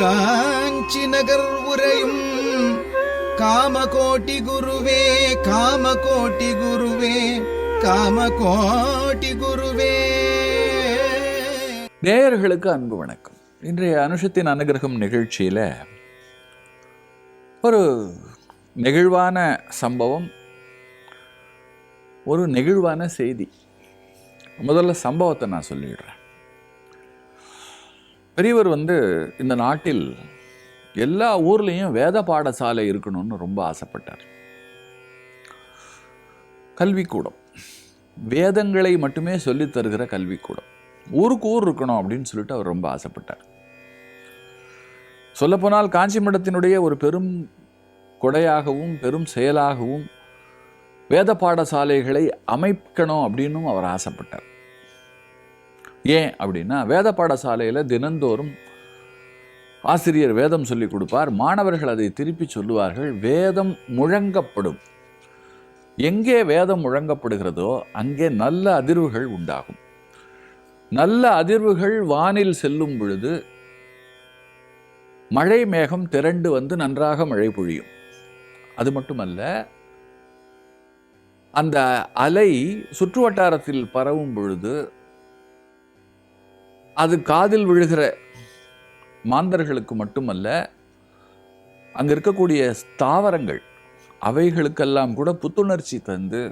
காஞ்சி நகர் உரையும் காமகோட்டி குருவே காமகோட்டி குருவே காமகோட்டி குருவே. நேயர்களுக்கு அன்பு வணக்கம். இன்றைய அனுஷத்தின் அனுகிரகம் நிகழ்ச்சியில் ஒரு நெகிழ்வான சம்பவம் ஒரு நெகிழ்வான செய்தி. முதல்ல சம்பவத்தை நான் சொல்லிடுறேன். பெரியவர் வந்து இந்த நாட்டில் எல்லா ஊர்லேயும் வேத பாடசாலை இருக்கணும்னு ரொம்ப ஆசைப்பட்டார். கல்விக்கூடம். வேதங்களை மட்டுமே சொல்லித் தருகிற கல்விக்கூடம். ஊருக்கு ஊர் இருக்கணும் அப்படின்னு சொல்லிட்டு அவர் ரொம்ப ஆசைப்பட்டார். சொல்லப்போனால் காஞ்சி மடத்தினுடைய ஒரு பெரும் கொடையாகவும் பெரும் செயலாகவும் வேத பாடசாலைகளை அமைக்கணும் அப்படின்னும் அவர் ஆசைப்பட்டார். ஏன் அப்படின்னா வேத பாடசாலையில் தினந்தோறும் ஆசிரியர் வேதம் சொல்லி கொடுப்பார். மாணவர்கள் அதை திருப்பி சொல்லுவார்கள். வேதம் முழங்கப்படும். எங்கே வேதம் முழங்கப்படுகிறதோ அங்கே நல்ல அதிர்வுகள் உண்டாகும். நல்ல அதிர்வுகள் வானில் செல்லும் பொழுது மழை மேகம் திரண்டு வந்து நன்றாக மழை பொழியும். அது மட்டுமல்ல அந்த அலை சுற்று வட்டாரத்தில் பரவும் பொழுது அது காதில் விழுகிற மாந்தர்களுக்கு மட்டுமல்ல அங்கே இருக்கக்கூடிய ஸ்தாவரங்கள் அவைகளுக்கெல்லாம் கூட புத்துணர்ச்சி தந்து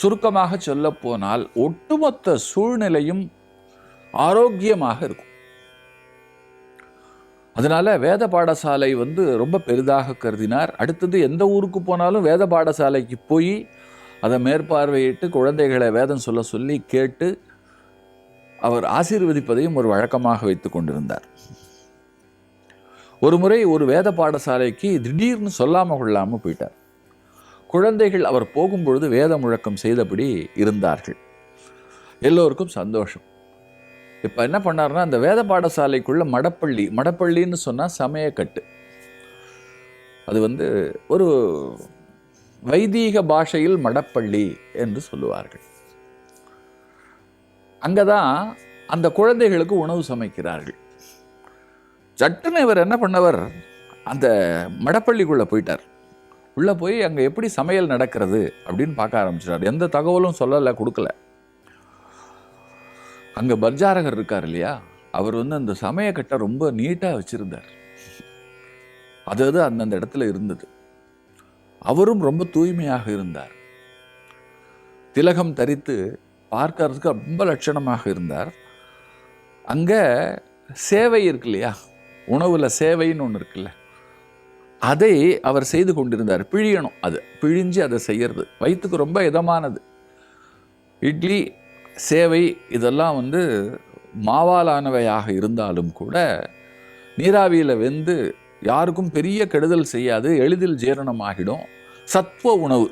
சுருக்கமாக சொல்லப்போனால் ஒட்டுமொத்த சூழ்நிலையும் ஆரோக்கியமாக இருக்கும். அதனால் வேத பாடசாலை வந்து ரொம்ப பெரிதாக கருதினார். அடுத்தது எந்த ஊருக்கு போனாலும் வேத பாடசாலைக்கு போய் அதை மேற்பார்வையிட்டு குழந்தைகளை வேதம் சொல்ல சொல்லி கேட்டு அவர் ஆசீர்வதிப்பதையும் ஒரு வழக்கமாக வைத்து கொண்டிருந்தார். ஒரு முறை ஒரு வேத பாடசாலைக்கு திடீர்னு சொல்லாமல் கொள்ளாமல் போயிட்டார். குழந்தைகள் அவர் போகும்பொழுது வேத முழக்கம் செய்தபடி இருந்தார்கள். எல்லோருக்கும் சந்தோஷம். இப்போ என்ன பண்ணார்னா அந்த வேத பாடசாலைக்குள்ள மடப்பள்ளி மடப்பள்ளின்னு சொன்னால் சமயக்கட்டு. அது வந்து ஒரு வைதீக பாஷையில் மடப்பள்ளி என்று சொல்லுவார்கள். அங்கே தான் அந்த குழந்தைகளுக்கு உணவு சமைக்கிறார்கள். சட்டுன்னு இவர் என்ன பண்ணவர்? அந்த மடப்பள்ளிக்குள்ளே போயிட்டார். உள்ளே போய் அங்கே எப்படி சமையல் நடக்கிறது அப்படின்னு பார்க்க ஆரம்பிச்சிட்டார். எந்த தகவலும் சொல்லலை கொடுக்கல. அங்கே பர்ஜாரகர் இருக்கார் இல்லையா? அவர் வந்து அந்த சமயக்கட்டை ரொம்ப நீட்டாக வச்சுருந்தார். அது அது அந்தந்த இடத்துல இருந்தது. அவரும் ரொம்ப தூய்மையாக இருந்தார். திலகம் தரித்து பார்க்கறதுக்கு ரொம்ப லட்சணமாக இருந்தார். அங்கே சேவை இருக்கு இல்லையா உணவில் சேவைன்னு ஒன்று இருக்குல்ல. அதை அவர் செய்து கொண்டிருந்தார். பிழியணும். அது பிழிஞ்சு அதை செய்கிறது வயிற்றுக்கு ரொம்ப இதமானது. இட்லி சேவை இதெல்லாம் வந்து மாவாலானவையாக இருந்தாலும் கூட நீராவியில் வெந்து யாருக்கும் பெரிய கெடுதல் செய்யாது. எளிதில் ஜீரணமாகிடும். சத்துவ உணவு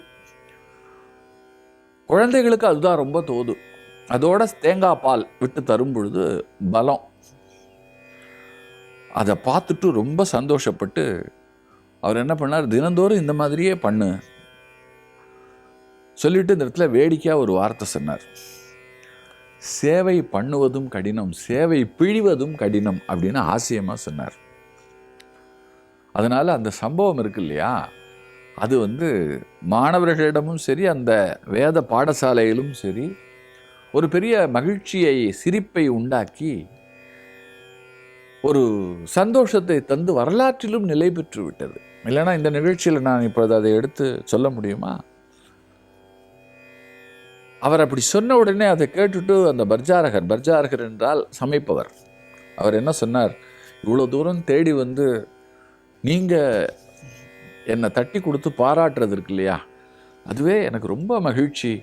குழந்தைகளுக்கு அதுதான் ரொம்ப தோது. அதோட தேங்காய் பால் விட்டு தரும் பொழுது பலம். அதை பார்த்துட்டு ரொம்ப சந்தோஷப்பட்டு அவர் என்ன பண்ணார்? தினந்தோறும் இந்த மாதிரியே பண்ணு. சொல்லிட்டு இந்த இடத்துல வேடிக்கையாக ஒரு வார்த்தை சொன்னார். சேவை பண்ணுவதும் கடினம் சேவை பிழிவதும் கடினம் அப்படின்னு ஆசியமாக சொன்னார். அதனால் அந்த சம்பவம் இருக்கு இல்லையா? அது வந்து மாணவர்களிடமும் சரி அந்த வேத பாடசாலையிலும் சரி ஒரு பெரிய மகிழ்ச்சியை சிரிப்பை உண்டாக்கி ஒரு சந்தோஷத்தை தந்து வரலாற்றிலும் நிலை பெற்று விட்டது. இல்லைன்னா இந்த நிகழ்ச்சியில் நான் இப்பொழுது அதை எடுத்து சொல்ல முடியுமா? அவர் அப்படி சொன்ன உடனே அதை கேட்டுட்டு அந்த பர்ஜாரகர் பர்ஜாரகர் என்றால் சமைப்பவர். அவர் என்ன சொன்னார்? இவ்வளோ தூரம் தேடி வந்து நீங்கள் என்னை தட்டி கொடுத்து பாராட்டுறது இருக்கு இல்லையா? அதுவே எனக்கு ரொம்ப மகிழ்ச்சி.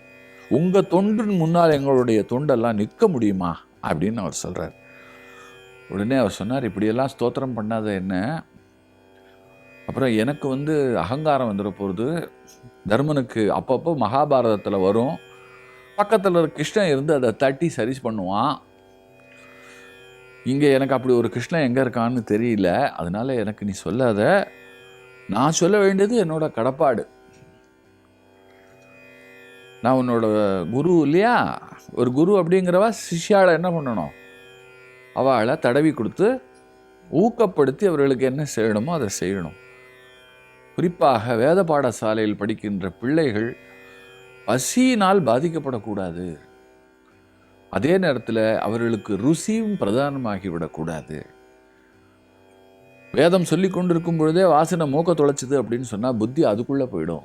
உங்கள் தொண்டின் முன்னால் எங்களுடைய தொண்டெல்லாம் நிற்க முடியுமா? அப்படின்னு அவர் சொல்கிறார் உடனே அவர் சொன்னார் இப்படியெல்லாம் ஸ்தோத்திரம் பண்ணாத என்ன? அப்புறம் எனக்கு வந்து அகங்காரம் வந்துட போகிறது தர்மனுக்கு அப்பப்போ மகாபாரதத்தில் வரும். பக்கத்தில் இருக்க கிருஷ்ணன் இருந்து அதை தட்டி சரி பண்ணுவான். இங்கே எனக்கு அப்படி ஒரு கிருஷ்ணன் எங்கே இருக்கான்னு தெரியல. அதனால் எனக்கு நீ சொல்லாத. நான் சொல்ல வேண்டியது என்னோட கடப்பாடு. நான் உன்னோட குரு இல்லையா? ஒரு குரு அப்படிங்கிறவ சிஷ்யாவை என்ன பண்ணணும்? அவளை தடவி கொடுத்து ஊக்கப்படுத்தி அவர்களுக்கு என்ன செய்யணுமோ அதை செய்யணும். குறிப்பாக வேத பாடசாலையில் படிக்கின்ற பிள்ளைகள் பசியினால் பாதிக்கப்படக்கூடாது. அதே நேரத்தில் அவர்களுக்கு ருசியும் பிரதானமாகிவிடக்கூடாது. வேதம் சொல்லி கொண்டிருக்கும் பொழுதே வாசனை மூக்க தொலைச்சது அப்படின்னு சொன்னால் புத்தி அதுக்குள்ளே போயிடும்.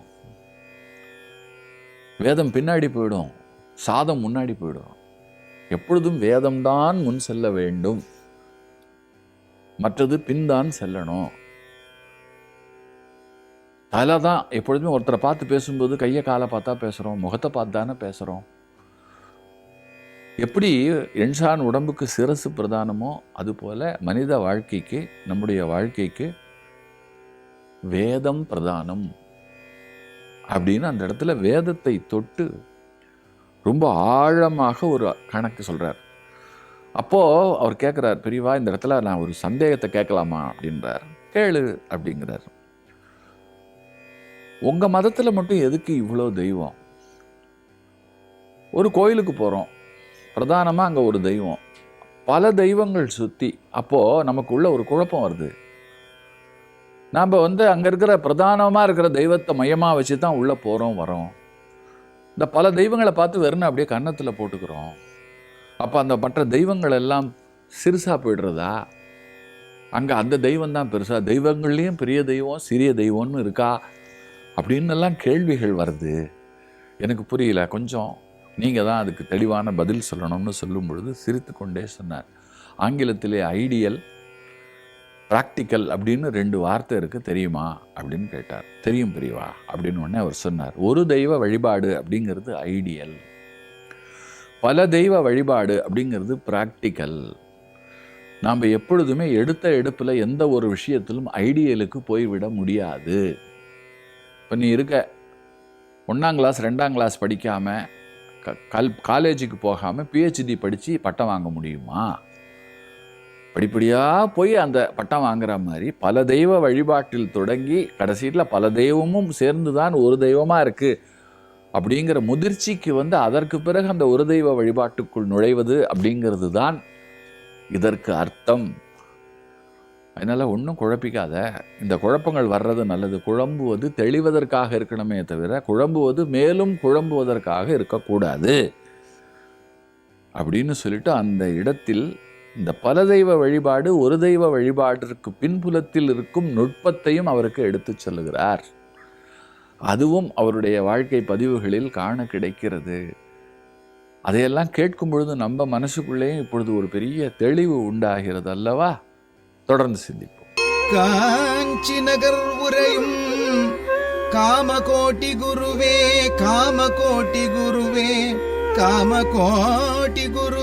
வேதம் பின்னாடி போயிடும். சாதம் முன்னாடி போயிடும். எப்பொழுதும் வேதம்தான் முன் செல்ல வேண்டும். மற்றது பின்தான் செல்லணும். தலை தான் எப்பொழுதுமே ஒருத்தரை பார்த்து பேசும்போது கையை காலை பார்த்தா பேசுகிறோம் முகத்தை பார்த்து தானே பேசுகிறோம் எப்படி என்ஷான் உடம்புக்கு சிரசு பிரதானமோ அதுபோல் மனித வாழ்க்கைக்கு நம்முடைய வாழ்க்கைக்கு வேதம் பிரதானம் அப்படின்னு அந்த இடத்துல வேதத்தை தொட்டு ரொம்ப ஆழமாக ஒரு கணக்கு சொல்கிறார் அப்போது அவர் கேட்குறார் பெரியவா இந்த இடத்துல நான் ஒரு சந்தேகத்தை கேட்கலாமா? அப்படின்றார். கேளு அப்படிங்கிறார். உங்கள் மதத்தில் மட்டும் எதுக்கு இவ்வளோ தெய்வம்? ஒரு கோயிலுக்கு போகிறோம் பிரதானமாக அங்கே ஒரு தெய்வம். பல தெய்வங்கள் சுற்றி அப்போது நமக்குள்ள ஒரு குழப்பம் வருது. நாம் வந்து அங்கே இருக்கிற பிரதானமாக இருக்கிற தெய்வத்தை மையமாக வச்சு தான் உள்ளே போகிறோம் வரோம். இந்த பல தெய்வங்களை பார்த்து வெறும் அப்படியே கன்னத்தில் போட்டுக்கிறோம். அப்போ அந்த மற்ற தெய்வங்கள் எல்லாம் சிறுசாக போயிடுறதா? அங்கே அந்த தெய்வம் தான் பெருசாக தெய்வங்கள்லேயும் பெரிய தெய்வம் சிறிய தெய்வம்னு இருக்கா? அப்படின்னு எல்லாம் கேள்விகள் வருது. எனக்கு புரியல கொஞ்சம் நீங்கள் தான் அதுக்கு தெளிவான பதில் சொல்லணும்னு சொல்லும் பொழுது சிரித்து கொண்டே சொன்னார். ஆங்கிலத்திலே ஐடியல் ப்ராக்டிக்கல் அப்படின்னு ரெண்டு வார்த்தை இருக்குது தெரியுமா அப்படின்னு கேட்டார். தெரியும் பிரிவா அப்படின்னு உடனே அவர் சொன்னார். ஒரு தெய்வ வழிபாடு அப்படிங்கிறது ஐடியல். பல தெய்வ வழிபாடு அப்படிங்கிறது ப்ராக்டிக்கல் நாம் எப்பொழுதுமே எடுத்த எடுப்பில் எந்த ஒரு விஷயத்திலும் ஐடியலுக்கு போய்விட முடியாது. இப்போ நீ இருக்க ஒன்றாம் கிளாஸ் ரெண்டாம் கிளாஸ் படிக்காமல் கல் காலேஜுக்கு போகாமல் பிஹெச்டி படித்து பட்டம் வாங்க முடியுமா? படிப்படியாக போய் அந்த பட்டம் வாங்குற மாதிரி பல தெய்வ வழிபாட்டில் தொடங்கி கடைசியில் பல தெய்வமும் சேர்ந்து தான் ஒரு தெய்வமாக இருக்குது அப்படிங்கிற முதிர்ச்சிக்கு வந்து அதற்கு பிறகு அந்த ஒரு தெய்வ வழிபாட்டுக்குள் நுழைவது அப்படிங்கிறது தான் இதற்கு அர்த்தம். அதனால் ஒன்றும் குழப்பிக்காத. இந்த குழப்பங்கள் வர்றது நல்லது. குழம்புவது தெளிவதற்காக இருக்கணுமே தவிர குழம்புவது மேலும் குழம்புவதற்காக இருக்கக்கூடாது. அப்படின்னு சொல்லிட்டு அந்த இடத்தில் இந்த பல தெய்வ வழிபாடு ஒரு தெய்வ வழிபாட்டிற்கு பின்புலத்தில் இருக்கும் நுட்பத்தையும் அவருக்கு எடுத்துச் சொல்லுகிறார். அதுவும் அவருடைய வாழ்க்கை பதிவுகளில் காண கிடைக்கிறது. அதையெல்லாம் கேட்கும் பொழுது நம்ம மனசுக்குள்ளேயும் இப்பொழுது ஒரு பெரிய தெளிவு உண்டாகிறது அல்லவா? தொடர்ந்து சிந்திப்போம். காஞ்சி நகர் உரையும் காமகோட்டி குருவே காமகோட்டி குருவே காமகோட்டி குரு